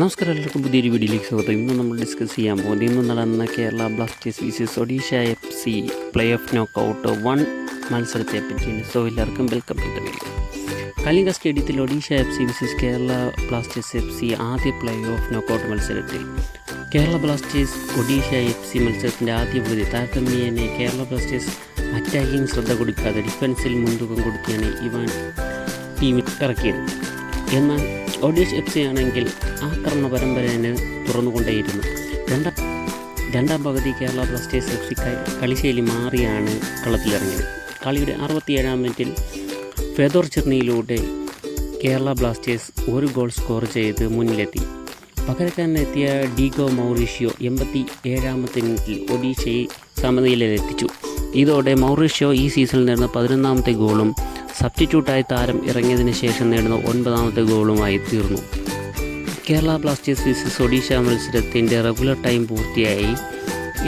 നമസ്കാരം എല്ലാവർക്കും പുതിയൊരു വീഡിയോയിലേക്ക് സ്വാഗതം. ഇന്ന് നമ്മൾ ഡിസ്കസ് ചെയ്യാൻ പോകുന്നത് ഇന്ന് നടന്ന Kerala Blasters versus Odisha F C play off knock out one മത്സരത്തെ പറ്റിയാണ്. സോ എല്ലാവർക്കും വെൽക്കം ടു ദ കലിംഗ സ്റ്റേഡിയത്തിൽ Odisha F C versus Kerala Blasters F C ആദ്യ പ്ലേ ഓഫ് നോക്കൗട്ട് മത്സരത്തിൽ. Kerala Blasters Odisha F C മത്സരത്തിന്റെ ആദ്യ പകുതി താരതമ്യേനെ Kerala Blasters attacking ശ്രദ്ധ കൊടുക്കാതെ ഡിഫൻസിൽ മുൻതൂക്കം കൊടുത്തിയാണ് ഇവൻ ടീമിൽ ഇറക്കിയത്. എന്നാൽ ഒഡീഷ എഫ് സി ആണെങ്കിൽ ആക്രമണ പരമ്പരനെ തുറന്നുകൊണ്ടേയിരുന്നു. രണ്ടാം രണ്ടാം പകുതി കേരള ബ്ലാസ്റ്റേഴ്സ് എഫ് സി കളിശൈലി മാറിയാണ് കളത്തിലിറങ്ങിയത്. കളിയുടെ അറുപത്തിയേഴാം മിനിറ്റിൽ ഫെദോർ ചെർണിയിലൂടെ കേരള ബ്ലാസ്റ്റേഴ്സ് ഒരു ഗോൾ സ്കോർ ചെയ്ത് മുന്നിലെത്തി. പകരക്കാരനെത്തിയ ഡീഗോ മൗറീഷ്യോ എൺപത്തി ഏഴാമത്തെ മിനിറ്റിൽ ഒഡീഷയെ സമനിലയിലെത്തിച്ചു. ഇതോടെ മൗറീഷ്യോ ഈ സീസണിൽ നേടുന്ന പതിനൊന്നാമത്തെ ഗോളും സബ്സ്റ്റിറ്റ്യൂട്ടായി താരം ഇറങ്ങിയതിന് ശേഷം നേടുന്ന ഒൻപതാമത്തെ ഗോളുമായി തീർന്നു. കേരള ബ്ലാസ്റ്റേഴ്സ് വിസിസ് ഒഡീഷ മത്സരത്തിന്റെ റെഗുലർ ടൈം പൂർത്തിയായി.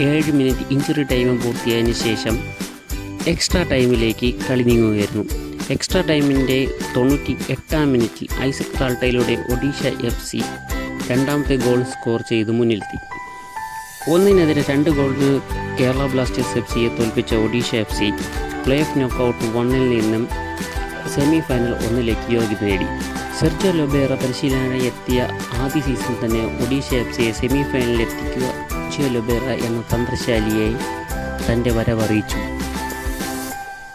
ഏഴ് മിനിറ്റ് ഇഞ്ചുറി ടൈമും പൂർത്തിയായതിനു ശേഷം എക്സ്ട്രാ ടൈമിലേക്ക് കളി നീങ്ങുകയായിരുന്നു. എക്സ്ട്രാ ടൈമിന്റെ തൊണ്ണൂറ്റി എട്ടാം മിനിറ്റിൽ ഐസക് താൾട്ടയിലൂടെ ഒഡീഷ എഫ് സി രണ്ടാമത്തെ ഗോൾ സ്കോർ ചെയ്ത് മുന്നിലെത്തി. ഒന്നിനെതിരെ രണ്ട് ഗോളിന് കേരള ബ്ലാസ്റ്റേഴ്സ് എഫ് സിയെ തോൽപ്പിച്ച Odisha F C play off knockout വണ്ണിൽ നിന്നും സെമി ഫൈനൽ ഒന്നിലേക്ക് യോഗ്യത നേടി. സെർജോ ലൊബേറ പരിശീലനമായി എത്തിയ ആദ്യ സീസൺ തന്നെ ഒഡീഷ എഫ് സിയെ സെമി ഫൈനലിൽ എത്തിക്കുക സെർജിയോ ലൊബേറ എന്ന തന്ത്രശാലിയെ തന്റെ വരവറിയിച്ചു